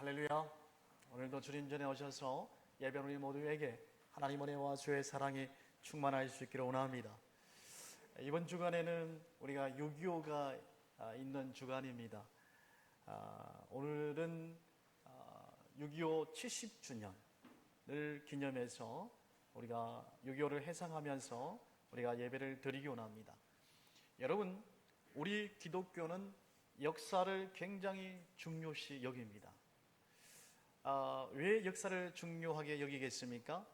할렐루야. 오늘도 주님 전에 오셔서 예배는 우리 모두에게 하나님 은혜와 주의 사랑이 충만할 수 있기를 원합니다. 이번 주간에는 우리가 6.25가 있는 주간입니다. 아, 오늘은 6.25 70주년을 기념해서 우리가 6.25를 해상하면서 우리가 예배를 드리기 원합니다. 여러분, 우리 기독교는 역사를 굉장히 중요시 여깁니다. 아, 왜 역사를 중요하게 여기겠습니까?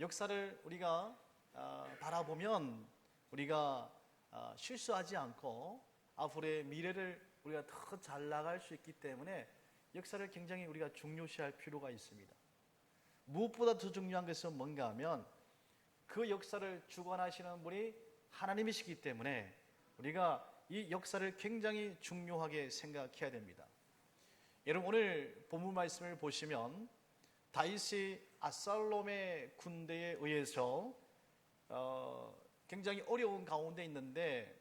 역사를 우리가 아, 바라보면 우리가 아, 실수하지 않고 앞으로의 미래를 우리가 더 잘 나갈 수 있기 때문에 역사를 굉장히 우리가 중요시할 필요가 있습니다. 무엇보다 더 중요한 것은 뭔가 하면 그 역사를 주관하시는 분이 하나님이시기 때문에 우리가 이 역사를 굉장히 중요하게 생각해야 됩니다. 여러분 오늘 본문 말씀을 보시면 다윗이 아살롬의 군대에 의해서 어, 굉장히 어려운 가운데 있는데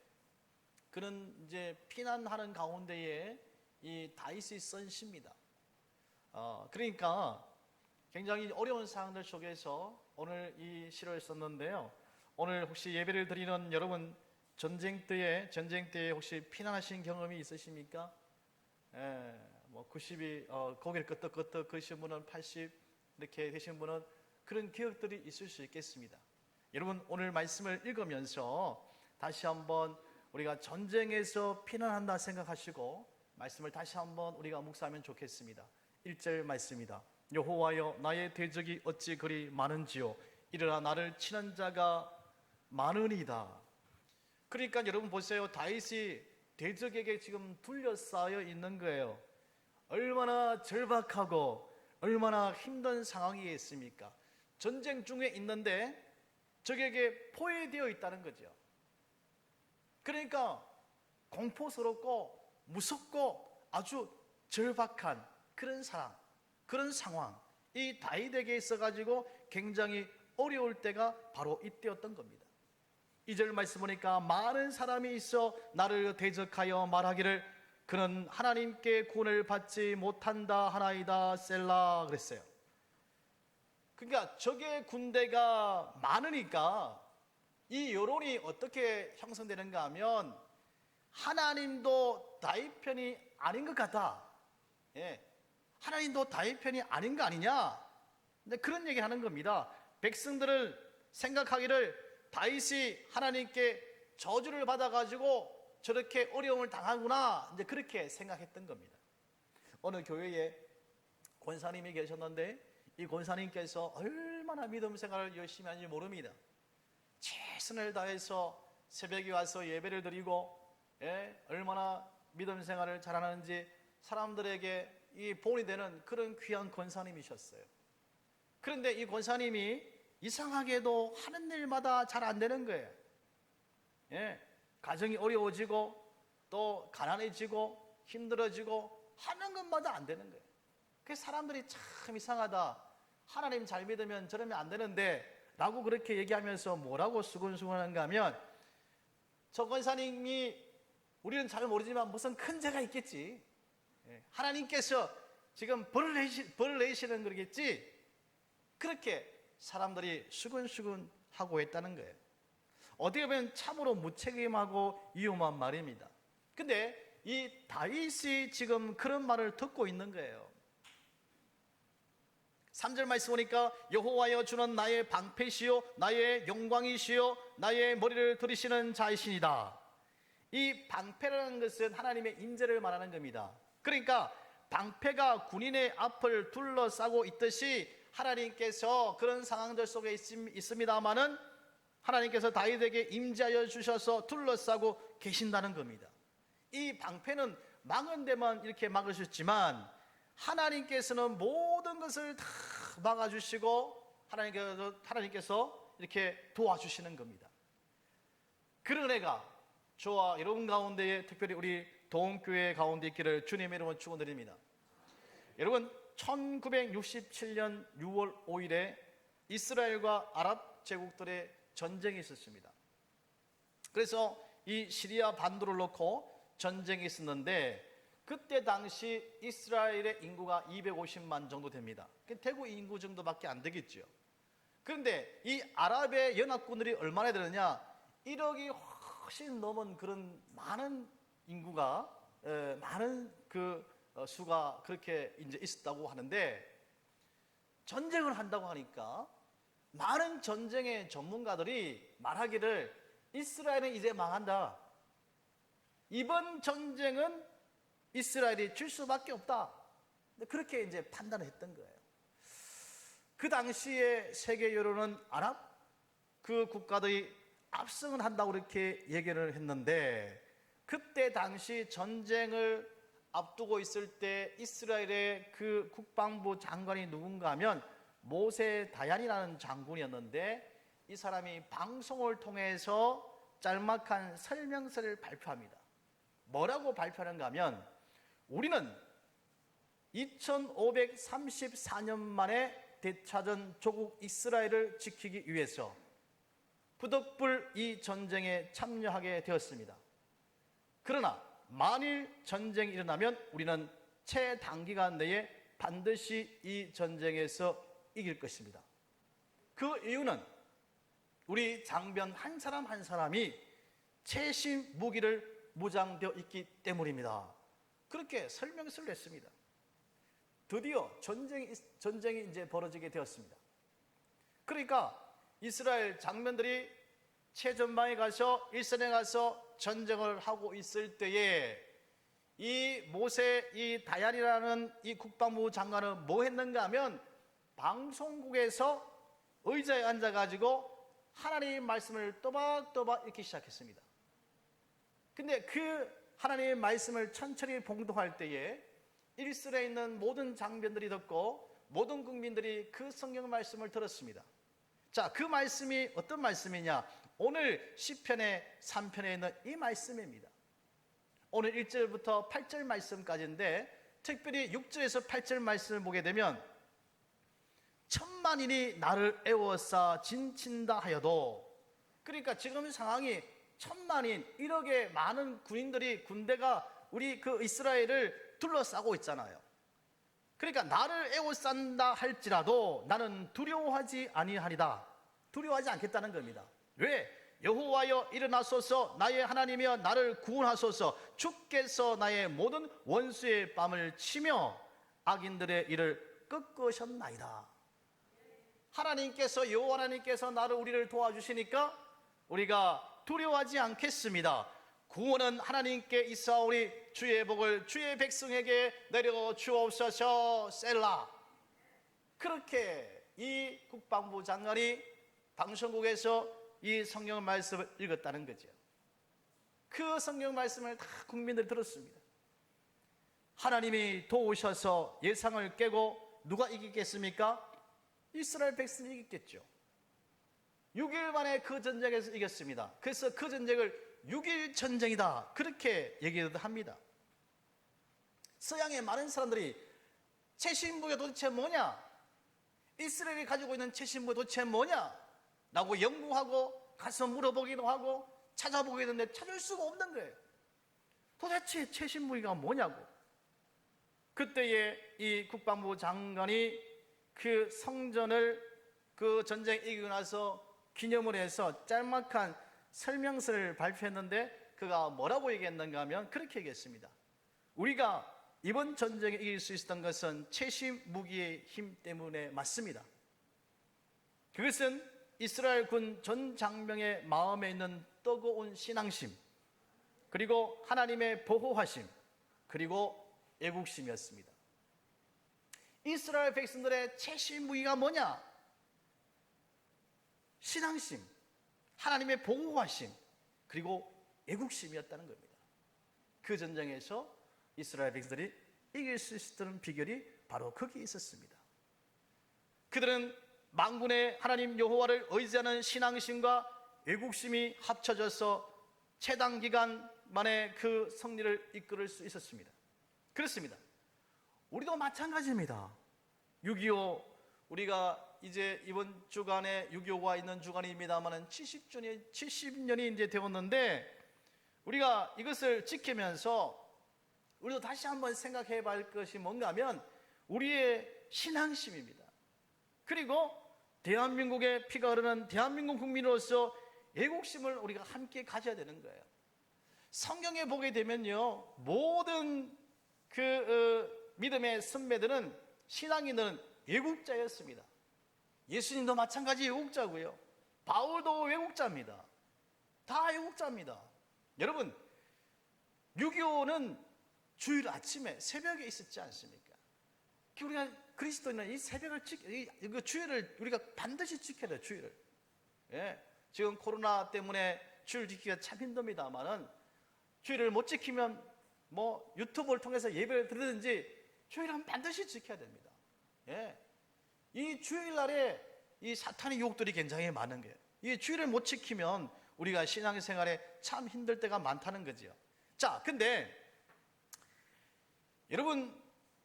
그는 이제 피난하는 가운데에 이 다윗이 쓴 시입니다. 어, 그러니까 굉장히 어려운 상황들 속에서 오늘 이 시를 썼는데요. 오늘 혹시 예배를 드리는 여러분 전쟁 때에 전쟁 때에 혹시 피난하신 경험이 있으십니까? 예, 뭐 90이 어, 고개를 끄덕끄덕 그러신 분은 80 이렇게 되신 분은 그런 기억들이 있을 수 있겠습니다. 여러분 오늘 말씀을 읽으면서 다시 한번 우리가 전쟁에서 피난한다 생각하시고 말씀을 다시 한번 우리가 묵상하면 좋겠습니다. 1절 말씀이다. 여호와여 나의 대적이 어찌 그리 많은지요 이르라 나를 치는 자가 많으니다. 그러니까 여러분 보세요. 다윗이 대적에게 지금 둘러싸여 있는 거예요. 얼마나 절박하고 얼마나 힘든 상황이겠습니까? 전쟁 중에 있는데 적에게 포위되어 있다는 거죠. 그러니까 공포스럽고 무섭고 아주 절박한 그런 사람, 그런 상황, 이 다윗에게 있어가지고 굉장히 어려울 때가 바로 이때였던 겁니다. 이절 말씀 보니까 많은 사람이 있어 나를 대적하여 말하기를 그는 하나님께 구원을 받지 못한다 하나이다 셀라 그랬어요. 그러니까 적의 군대가 많으니까 이 여론이 어떻게 형성되는가 하면 하나님도 다윗 편이 아닌 것 같다. 예. 하나님도 다윗 편이 아닌 거 아니냐? 근데 그런 얘기 하는 겁니다. 백성들을 생각하기를 다윗이 하나님께 저주를 받아가지고 저렇게 어려움을 당하구나. 이제 그렇게 생각했던 겁니다. 어느 교회에 권사님이 계셨는데 이 권사님께서 얼마나 믿음 생활을 열심히 하는지 모릅니다. 최선을 다해서 새벽에 와서 예배를 드리고 예, 얼마나 믿음 생활을 잘하는지 사람들에게 이 본이 되는 그런 귀한 권사님이셨어요. 그런데 이 권사님이 이상하게도 하는 일마다 잘 안 되는 거예요. 예, 가정이 어려워지고 또 가난해지고 힘들어지고 하는 것마다 안 되는 거예요. 그 사람들이 참 이상하다. 하나님 잘 믿으면 저러면 안 되는데 라고 그렇게 얘기하면서 뭐라고 수근수근한가 하면 저 권사님이 우리는 잘 모르지만 무슨 큰 죄가 있겠지. 예, 하나님께서 지금 벌을, 내시, 벌을 내시는 거겠지. 그렇게 사람들이 수근수근 하고 했다는 거예요. 어떻게 보면 참으로 무책임하고 위험한 말입니다. 근데 이 다윗이 지금 그런 말을 듣고 있는 거예요. 3절 말씀 보니까 여호와여 주는 나의 방패시요 나의 영광이시요 나의 머리를 들이시는 자이시니다. 이 방패라는 것은 하나님의 인재를 말하는 겁니다. 그러니까 방패가 군인의 앞을 둘러싸고 있듯이 하나님께서 그런 상황들 속에 있습니다만은 하나님께서 다윗에게 임재하여 주셔서 둘러싸고 계신다는 겁니다. 이 방패는 막은 데만 이렇게 막으셨지만 하나님께서는 모든 것을 다 막아주시고 하나님께서, 하나님께서 이렇게 도와주시는 겁니다. 그런 은혜가 저와 여러분 가운데에 특별히 우리 동교회 가운데 있기를 주님의 이름으로 축원드립니다. 여러분 1967년 6월 5일에 이스라엘과 아랍 제국들의 전쟁이 있었습니다. 그래서 이 시리아 반도를 놓고 전쟁이 있었는데 그때 당시 이스라엘의 인구가 250만 정도 됩니다. 그 대구 인구 정도밖에 안 되겠죠. 그런데 이 아랍의 연합군들이 얼마나 되느냐? 1억이 훨씬 넘은 그런 많은 인구가 에, 많은 그 어, 수가 그렇게 이제 있었다고 하는데 전쟁을 한다고 하니까 많은 전쟁의 전문가들이 말하기를 이스라엘은 이제 망한다. 이번 전쟁은 이스라엘이 질 수밖에 없다. 그렇게 이제 판단을 했던 거예요. 그 당시에 세계 여론은 아랍 그 국가들이 압승을 한다고 그렇게 얘기를 했는데 그때 당시 전쟁을 앞두고 있을 때 이스라엘의 그 국방부 장관이 누군가 하면 모세 다얀이라는 장군이었는데 이 사람이 방송을 통해서 짤막한 설명서를 발표합니다. 뭐라고 발표하는가 하면 우리는 2534년 만에 되찾은 조국 이스라엘을 지키기 위해서 부득불 이 전쟁에 참여하게 되었습니다. 그러나 만일 전쟁이 일어나면 우리는 최단기간 내에 반드시 이 전쟁에서 이길 것입니다. 그 이유는 우리 장병 한 사람 한 사람이 최신 무기를 무장되어 있기 때문입니다. 그렇게 설명서를 냈습니다. 드디어 전쟁이, 전쟁이 이제 벌어지게 되었습니다. 그러니까 이스라엘 장면들이 최전방에 가서 일선에 가서 전쟁을 하고 있을 때에 이 모세 이 다얀이라는 이 국방부 장관은 뭐 했는가 하면 방송국에서 의자에 앉아 가지고 하나님의 말씀을 또박또박 읽기 시작했습니다. 근데 그 하나님의 말씀을 천천히 봉독할 때에 일설에 있는 모든 장병들이 듣고 모든 국민들이 그 성경 말씀을 들었습니다. 자, 그 말씀이 어떤 말씀이냐? 오늘 시편의 3편에 있는 이 말씀입니다. 오늘 1절부터 8절 말씀까지인데 특별히 6절에서 8절 말씀을 보게 되면 천만인이 나를 애워싸 진친다 하여도 그러니까 지금 상황이 천만인 1억의 많은 군인들이 군대가 우리 그 이스라엘을 둘러싸고 있잖아요. 그러니까 나를 애워싼다 할지라도 나는 두려워하지 아니하리다. 두려워하지 않겠다는 겁니다. 왜? 여호와여 일어나소서 나의 하나님이여 나를 구원하소서 주께서 나의 모든 원수의 뺨을 치며 악인들의 일을 꺾으셨나이다. 하나님께서 여호와 하나님께서 나를 우리를 도와주시니까 우리가 두려워하지 않겠습니다. 구원은 하나님께 있사오니 주의 복을 주의 백성에게 내려 주옵소서 셀라. 그렇게 이 국방부 장관이 방송국에서 이 성경 말씀을 읽었다는 거죠. 그 성경 말씀을 다 국민들 들었습니다. 하나님이 도우셔서 예상을 깨고 누가 이기겠습니까? 이스라엘 백성이 이겼겠죠. 6일 만에 그 전쟁에서 이겼습니다. 그래서 그 전쟁을 6일 전쟁이다. 그렇게 얘기를 합니다. 서양의 많은 사람들이 최신무가 도대체 뭐냐? 이스라엘이 가지고 있는 최신무 도대체 뭐냐? 라고 연구하고 가서 물어보기도 하고 찾아보기도 했는데 찾을 수가 없는 거예요. 도대체 최신무기가 뭐냐고. 그때에 이 국방부 장관이 그 성전을 그 전쟁 이기고 나서 기념을 해서 짤막한 설명서를 발표했는데 그가 뭐라고 얘기했는가 하면 그렇게 얘기했습니다. 우리가 이번 전쟁에 이길 수 있었던 것은 최신 무기의 힘 때문에 맞습니다. 그것은 이스라엘 군 전 장병의 마음에 있는 뜨거운 신앙심, 그리고 하나님의 보호하심, 그리고 애국심이었습니다. 이스라엘 백성들의 최신 무기가 뭐냐? 신앙심, 하나님의 보호하심, 그리고 애국심이었다는 겁니다. 그 전쟁에서 이스라엘 백성들이 이길 수 있었던 비결이 바로 거기에 있었습니다. 그들은 망군의 하나님 여호와를 의지하는 신앙심과 애국심이 합쳐져서 최단 기간 만에 그 승리를 이끌을 수 있었습니다. 그렇습니다. 우리도 마찬가지입니다. 6.25 우리가 이제 이번 주간에 6.25가 있는 주간입니다만은 70년이 70년이 이제 되었는데 우리가 이것을 지키면서 우리도 다시 한번 생각해 볼 것이 뭔가 하면 우리의 신앙심입니다. 그리고 대한민국의 피가 흐르는 대한민국 국민으로서 애국심을 우리가 함께 가져야 되는 거예요. 성경에 보게 되면요, 모든 그 어, 믿음의 선배들은 신앙인들은 외국자였습니다. 예수님도 마찬가지 외국자고요. 바울도 외국자입니다. 다 외국자입니다. 여러분, 6.25는 주일 아침에 새벽에 있었지 않습니까? 우리가 그리스도인은 이 새벽을 지, 이, 그 주일을 우리가 반드시 지켜야 돼요, 주일을. 예. 지금 코로나 때문에 주일 지키기가 참 힘듭니다만은 주일을 못 지키면 뭐 유튜브를 통해서 예배를 드리든지 주일은 반드시 지켜야 됩니다. 예. 이 주일날에 이 사탄의 유혹들이 굉장히 많은 거예요. 이 주일을 못 지키면 우리가 신앙생활에 참 힘들 때가 많다는 거지요. 자, 근데 여러분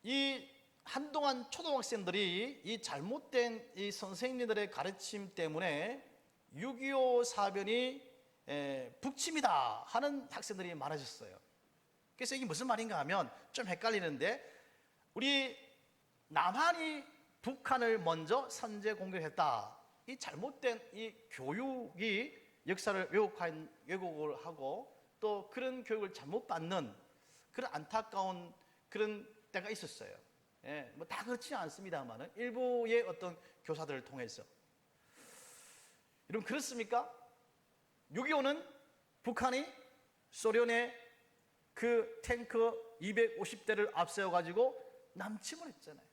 이 한동안 초등학생들이 이 잘못된 이 선생님들의 가르침 때문에 6.25 사변이 에, 북침이다 하는 학생들이 많아졌어요. 그래서 이게 무슨 말인가 하면 좀 헷갈리는데 우리 남한이 북한을 먼저 선제 공격했다. 이 잘못된 이 교육이 역사를 왜곡한 왜곡을 하고 또 그런 교육을 잘못 받는 그런 안타까운 그런 때가 있었어요. 예, 뭐 다 그렇지 않습니다만은 일부의 어떤 교사들을 통해서 여러분 그렇습니까? 6.25는 북한이 소련의 그 탱크 250대를 앞세워 가지고 남침을 했잖아요.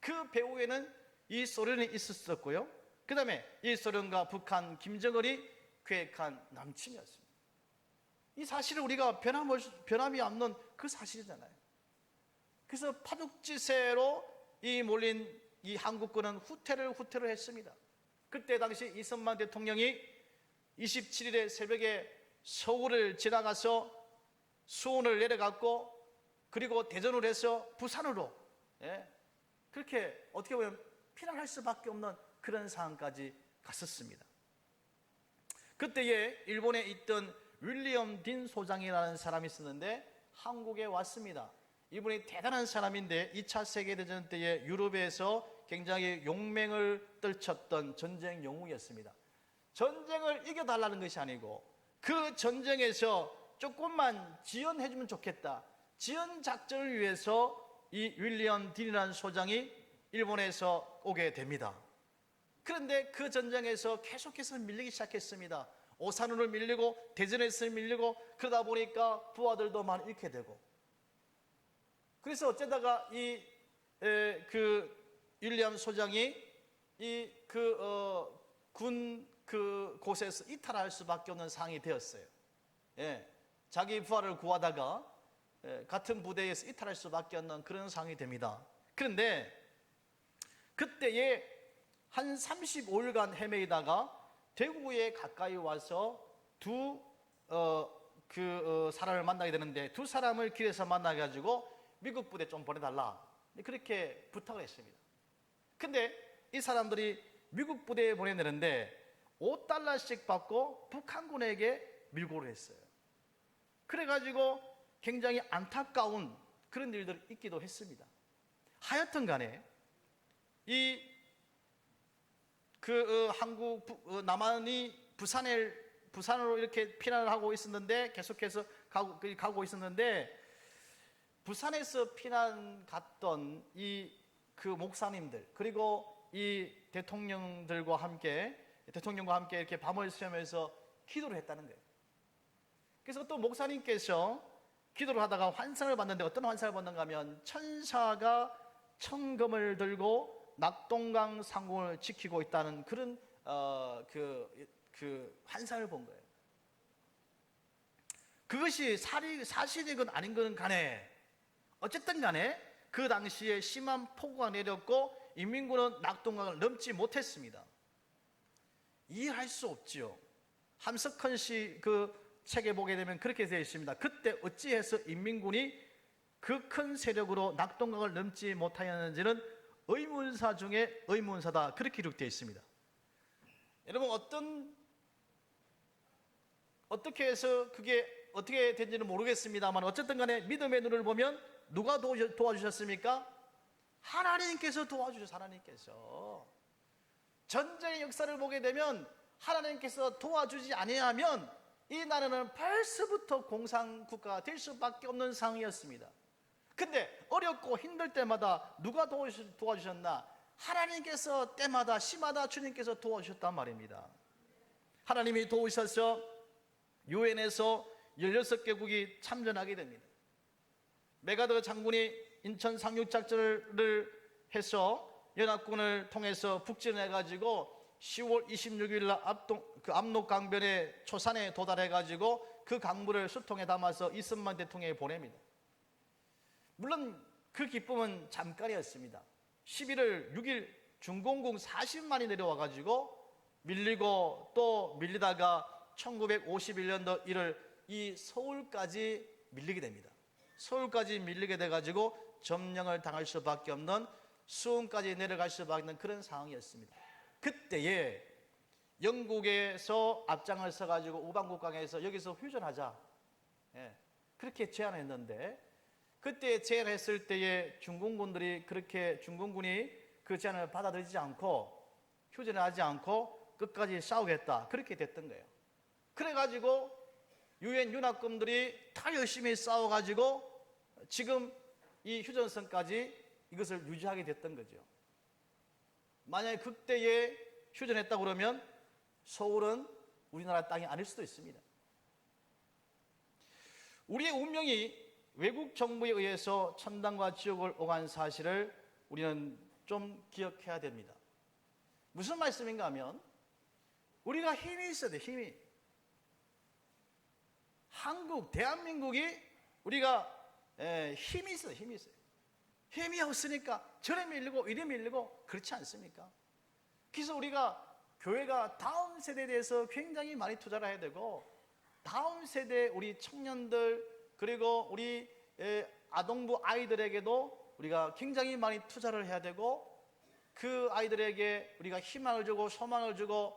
그 배후에는 이 소련이 있었었고요. 그 다음에 이 소련과 북한 김정은이 계획한 남침이었습니다. 이 사실을 우리가 변함, 변함이 없는 그 사실이잖아요. 그래서 파죽지세로 이 몰린 이 한국군은 후퇴를 후퇴를 했습니다. 그때 당시 이승만 대통령이 27일에 새벽에 서울을 지나가서 수원을 내려갔고 그리고 대전을 해서 부산으로 예, 그렇게 어떻게 보면 피난할 수밖에 없는 그런 상황까지 갔었습니다. 그때에 일본에 있던 윌리엄 딘 소장이라는 사람이 있었는데 한국에 왔습니다. 이분이 대단한 사람인데 2차 세계대전 때에 유럽에서 굉장히 용맹을 떨쳤던 전쟁 영웅이었습니다. 전쟁을 이겨달라는 것이 아니고 그 전쟁에서 조금만 지연해주면 좋겠다. 지연 작전을 위해서 이 윌리엄 딘이라는 소장이 일본에서 오게 됩니다. 그런데 그 전쟁에서 계속해서 밀리기 시작했습니다. 오산으로 밀리고 대전에서 밀리고 그러다 보니까 부하들도 많이 잃게 되고 그래서 어쩌다가 이그 윌리엄 소장이 이 그군그 곳에서 이탈할 수밖에 없는 상황이 되었어요. 예, 자기 부하를 구하다가 예, 같은 부대에서 이탈할 수밖에 없는 그런 상황이 됩니다. 그런데 그때에 한 35일간 헤매다가 대구에 가까이 와서 두, 어, 그, 어, 사람을 만나게 되는데 두 사람을 길에서 만나게 가지고 미국 부대 좀 보내달라. 그렇게 부탁을 했습니다. 근데 이 사람들이 미국 부대에 보내내는데 5달러씩 받고 북한군에게 밀고를 했어요. 그래가지고 굉장히 안타까운 그런 일들이 있기도 했습니다. 하여튼 간에 이그 어, 한국 부, 어, 남한이 부산에 부산으로 이렇게 피난을 하고 있었는데 계속해서 가고, 그, 가고 있었는데 부산에서 피난 갔던 이 그 목사님들 그리고 이 대통령들과 함께 대통령과 함께 이렇게 밤을 새면서 기도를 했다는 거예요. 그래서 또 목사님께서 기도를 하다가 환상을 봤는데 어떤 환상을 봤는가 하면 천사가 청금을 들고 낙동강 상공을 지키고 있다는 그런 어, 그, 그 환상을 본 거예요. 그것이 사실이건 아닌 건 간에 어쨌든 간에 그 당시에 심한 폭우가 내렸고 인민군은 낙동강을 넘지 못했습니다. 이해할 수 없지요. 함석헌 씨그 책에 보게 되면 그렇게 되어 있습니다. 그때 어찌해서 인민군이 그 큰 세력으로 낙동강을 넘지 못하였는지는 의문사 중에 의문사다. 그렇게 기록되어 있습니다. 여러분 어떤 어떻게 해서 그게 어떻게 된지는 모르겠습니다만 어쨌든 간에 믿음의 눈을 보면 누가 도와주- 도와주셨습니까? 하나님께서 도와주셨어 하나님께서 전쟁의 역사를 보게 되면 하나님께서 도와주지 아니하면 이 나라는 벌써부터 공산국가가 될 수밖에 없는 상황이었습니다. 근데 어렵고 힘들 때마다 누가 도와주- 도와주셨나? 하나님께서 때마다 시마다 주님께서 도와주셨단 말입니다. 하나님이 도우셔서 유엔에서 16개국이 참전하게 됩니다. 메가더 장군이 인천 상륙작전을 해서 연합군을 통해서 북진해 가지고 10월 26일 날 압동 그 압록 강변의 초산에 도달해 가지고 그 강물을 수통에 담아서 이승만 대통령에 보냅니다. 물론 그 기쁨은 잠깐이었습니다. 11월 6일 중공군 40만이 내려와 가지고 밀리고 또 밀리다가 1951년도 1월 이 서울까지 밀리게 됩니다. 서울까지 밀리게 돼 가지고 점령을 당할 수밖에 없는 수원까지 내려갈 수밖에 없는 그런 상황이었습니다. 그때에 영국에서 앞장을 서 가지고 우방국강에서 여기서 휴전하자. 예, 그렇게 제안했는데 그때 제안했을 때에 중공군들이 그렇게 중공군이 그 제안을 받아들이지 않고 휴전을 하지 않고 끝까지 싸우겠다 그렇게 됐던 거예요. 그래가지고 유엔 윤학금들이 다 열심히 싸워가지고 지금 이 휴전선까지 이것을 유지하게 됐던 거죠. 만약에 그때에 휴전했다 그러면 서울은 우리나라 땅이 아닐 수도 있습니다. 우리의 운명이 외국 정부에 의해서 천당과 지옥을 오간 사실을 우리는 좀 기억해야 됩니다. 무슨 말씀인가 하면 우리가 힘이 있어야 돼, 힘이. 한국, 대한민국이 우리가 에, 힘이 있어요, 힘이 있어요. 힘이 없으니까 저래 밀리고 이래 밀리고 그렇지 않습니까? 그래서 우리가 교회가 다음 세대에 대해서 굉장히 많이 투자를 해야 되고 다음 세대 우리 청년들 그리고 우리 에, 아동부 아이들에게도 우리가 굉장히 많이 투자를 해야 되고 그 아이들에게 우리가 희망을 주고 소망을 주고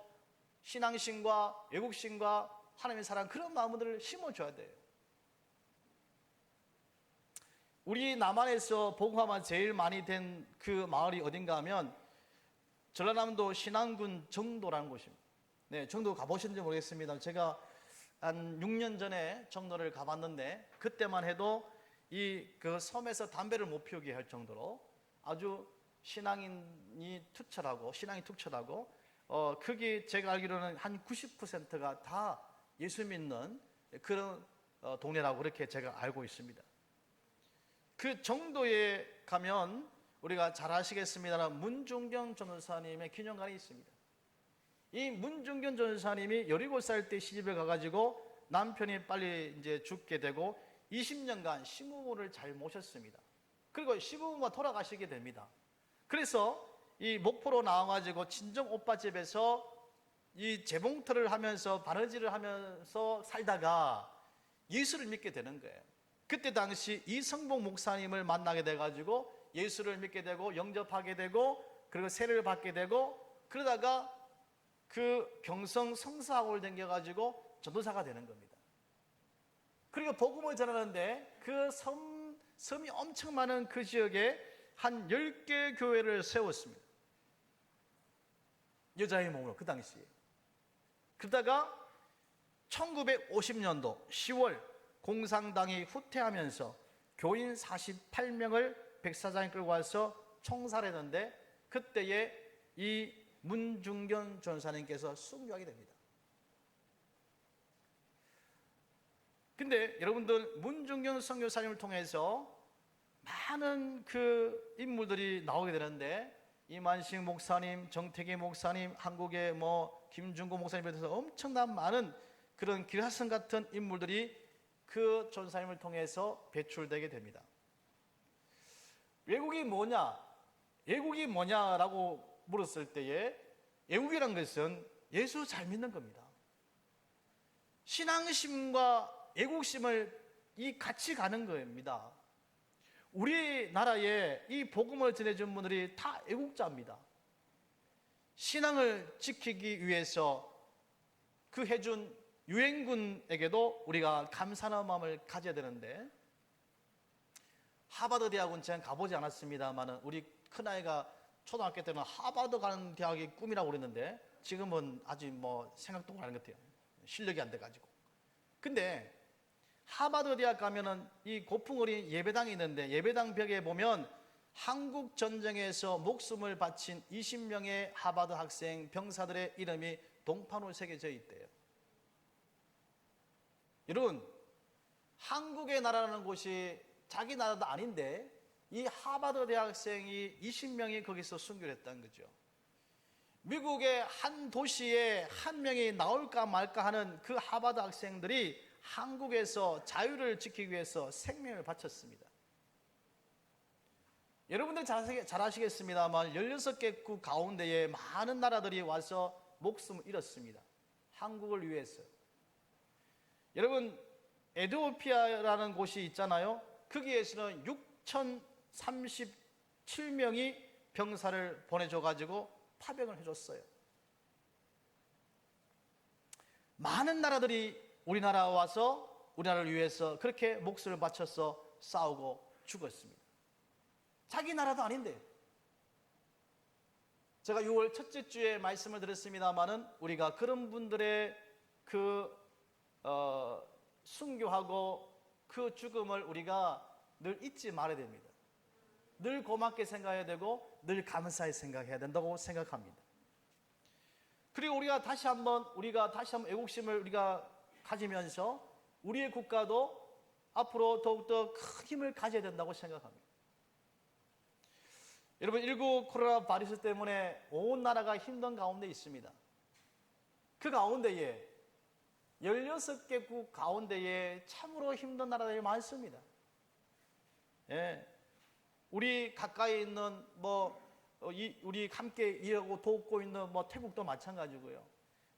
신앙심과 외국심과 하나님의 사랑 그런 마음들을 심어줘야 돼요. 우리 남한에서 복음화만 제일 많이 된 그 마을이 어딘가 하면 전라남도 신안군 정도라는 곳입니다. 네, 정도 가보셨는지 모르겠습니다. 제가 한 6년 전에 정도를 가봤는데 그때만 해도 이 그 섬에서 담배를 못 피우게 할 정도로 아주 신앙인이 투철하고 신앙이 투철하고 어 그게 제가 알기로는 한 90%가 다 예수 믿는 그런 어, 동네라고 그렇게 제가 알고 있습니다. 그 정도에 가면 우리가 잘 아시겠습니다만 문중경 전도사님의 기념관이 있습니다. 이 문중경 전도사님이 17살 때 시집에 가가지고 남편이 빨리 이제 죽게 되고 20년간 시부모를 잘 모셨습니다. 그리고 시부모가 돌아가시게 됩니다. 그래서 이 목포로 나와가지고 친정 오빠 집에서 이 재봉틀을 하면서 바느질을 하면서 살다가 예수를 믿게 되는 거예요. 그때 당시 이성복 목사님을 만나게 돼가지고 예수를 믿게 되고 영접하게 되고 그리고 세례를 받게 되고 그러다가 그 경성 성사학을 댕겨가지고 전도사가 되는 겁니다. 그리고 복음을 전하는데 그 섬, 섬이 엄청 많은 그 지역에 한 10개 교회를 세웠습니다. 여자의 몸으로 그 당시에. 그러다가 1950년도 10월 공산당이 후퇴하면서 교인 48명을 백사장에 끌고 와서 총살했는데 그때에 이 문중견 전사님께서 순교하게 됩니다. 근데 여러분들 문중견 선교사님을 통해서 많은 그 인물들이 나오게 되는데 이만식 목사님, 정태기 목사님, 한국의 뭐 김중고 목사님에 대해서 엄청난 많은 그런 기라성 같은 인물들이 그 전사님을 통해서 배출되게 됩니다. 외국이 뭐냐? 외국이 뭐냐라고 물었을 때에 외국이란 것은 예수 잘 믿는 겁니다. 신앙심과 애국심을 이 같이 가는 겁니다. 우리나라에 이 복음을 전해준 분들이 다 애국자입니다. 신앙을 지키기 위해서 그 해준 유엔군에게도 우리가 감사하는 마음을 가져야 되는데 하버드 대학은 제가 가보지 않았습니다만은 우리 큰아이가 초등학교 때는 하버드 가는 대학이 꿈이라고 그랬는데 지금은 아직 뭐 생각도 못 하는 것 같아요. 실력이 안 돼가지고. 근데 하버드 대학 가면은 이 고풍 어린 예배당이 있는데 예배당 벽에 보면 한국 전쟁에서 목숨을 바친 20명의 하버드 학생 병사들의 이름이 동판으로 새겨져 있대요. 여러분, 한국의 나라라는 곳이 자기 나라도 아닌데 이 하버드 대학생이 20명이 거기서 순교를 했다는 거죠. 미국의 한 도시에 한 명이 나올까 말까 하는 그 하버드 학생들이 한국에서 자유를 지키기 위해서 생명을 바쳤습니다. 여러분들 잘, 아시- 잘 아시겠습니다만 16개 국 가운데에 많은 나라들이 와서 목숨을 잃었습니다. 한국을 위해서. 여러분 에드오피아라는 곳이 있잖아요. 거기에서는 6,037명이 병사를 보내줘 가지고 파병을 해줬어요. 많은 나라들이 우리나라 와서 우리나라를 위해서 그렇게 목숨을 바쳐서 싸우고 죽었습니다. 자기 나라도 아닌데. 제가 6월 첫째 주에 말씀을 드렸습니다만은 우리가 그런 분들의 그 어, 순교하고 그 죽음을 우리가 늘 잊지 말아야 됩니다. 늘 고맙게 생각해야 되고 늘 감사히 생각해야 된다고 생각합니다. 그리고 우리가 다시 한번 우리가 다시 한번 애국심을 우리가 가지면서 우리의 국가도 앞으로 더욱더 큰 힘을 가져야 된다고 생각합니다. 여러분 19 코로나 바이러스 때문에 온 나라가 힘든 가운데 있습니다. 그 가운데에 16개 국 가운데에 참으로 힘든 나라들이 많습니다. 예. 우리 가까이 있는 뭐 어, 이- 우리 함께 일하고 돕고 있는 뭐 태국도 마찬가지고요.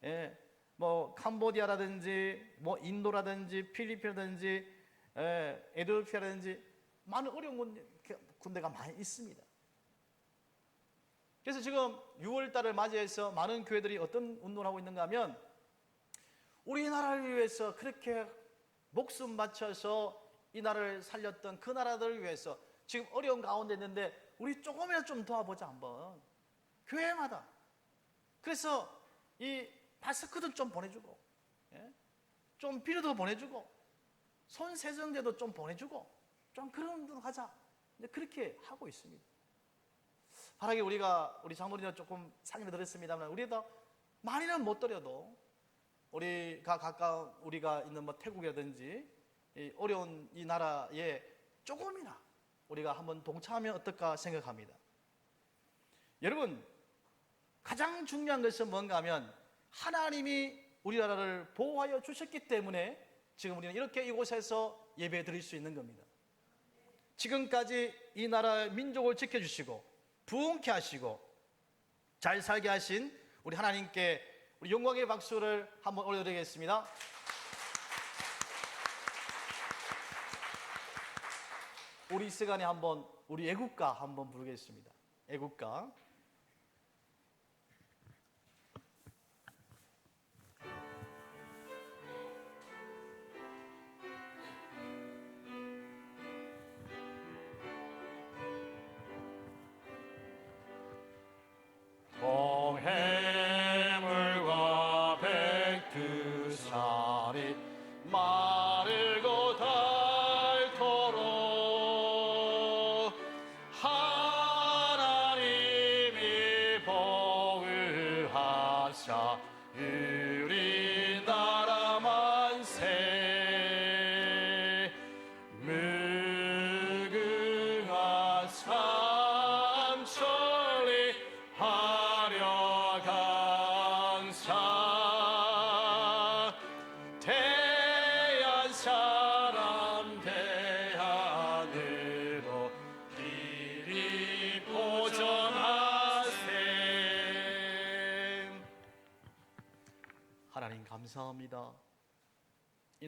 예. 뭐 캄보디아라든지 뭐 인도라든지 필리핀이라든지 예, 에티오피아라든지 많은 어려운 군- 군대가 많이 있습니다. 그래서 지금 6월 달을 맞이해서 많은 교회들이 어떤 운동을 하고 있는가 하면 우리나라를 위해서 그렇게 목숨 바쳐서 이 나라를 살렸던 그 나라들을 위해서 지금 어려운 가운데 있는데 우리 조금이라도 좀 도와보자 한번 교회마다 그래서 이 마스크도 좀 보내주고 예? 좀 비료도 보내주고 손 세정제도 좀 보내주고 좀 그런 운동 하자 그렇게 하고 있습니다. 바라기 우리가 우리 장로님은 조금 상의를 드렸습니다만 우리도 많이는 못 드려도 우리가 가까운 우리가 있는 뭐 태국이라든지 이 어려운 이 나라에 조금이나 우리가 한번 동참하면 어떨까 생각합니다. 여러분 가장 중요한 것은 뭔가 하면 하나님이 우리나라를 보호하여 주셨기 때문에 지금 우리는 이렇게 이곳에서 예배 드릴 수 있는 겁니다. 지금까지 이 나라의 민족을 지켜주시고 부흥케 하시고 잘 살게 하신 우리 하나님께 우리 영광의 박수를 한번 올려드리겠습니다. 우리 이 시간에 한번 우리 애국가 한번 부르겠습니다. 애국가.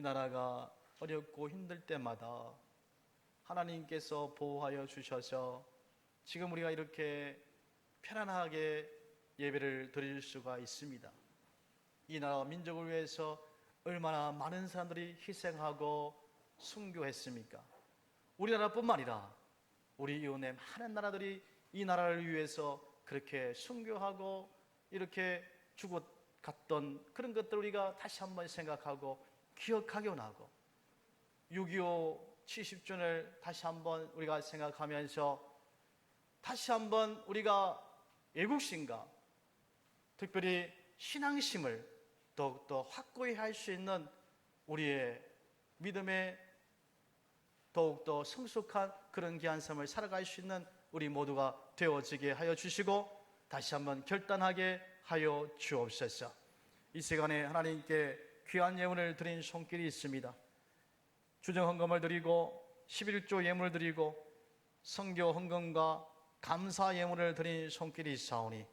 이 나라가 어렵고 힘들 때마다 하나님께서 보호하여 주셔서 지금 우리가 이렇게 편안하게 예배를 드릴 수가 있습니다. 이 나라 민족을 위해서 얼마나 많은 사람들이 희생하고 순교했습니까? 우리나라뿐만 아니라 우리 이웃의 많은 나라들이 이 나라를 위해서 그렇게 순교하고 이렇게 죽어갔던 그런 것들 우리가 다시 한번 생각하고 기억하게 원하고 6.25 70주년을 다시 한번 우리가 생각하면서 다시 한번 우리가 애국심과 특별히 신앙심을 더욱더 확고히 할 수 있는 우리의 믿음의 더욱더 성숙한 그런 귀한 삶을 살아갈 수 있는 우리 모두가 되어지게 하여 주시고 다시 한번 결단하게 하여 주옵소서. 이 시간에 하나님께 귀한 예물을 드린 손길이 있습니다. 주정 헌금을 드리고 11조 예물을 드리고 성교 헌금과 감사 예물을 드린 손길이 있사오니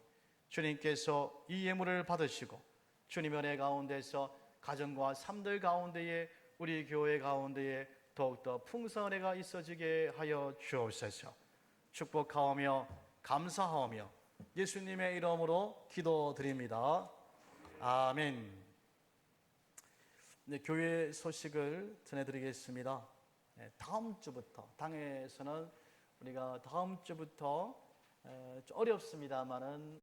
주님께서 이 예물을 받으시고 주님의 은혜 가운데서 가정과 삶들 가운데에 우리 교회 가운데에 더욱더 풍성한 은혜가 있어지게 하여 주옵소서 축복하오며 감사하오며 예수님의 이름으로 기도드립니다. 아멘. 네, 교회 소식을 전해드리겠습니다. 네, 다음 주부터 당에서는 우리가 다음 주부터 어렵습니다만은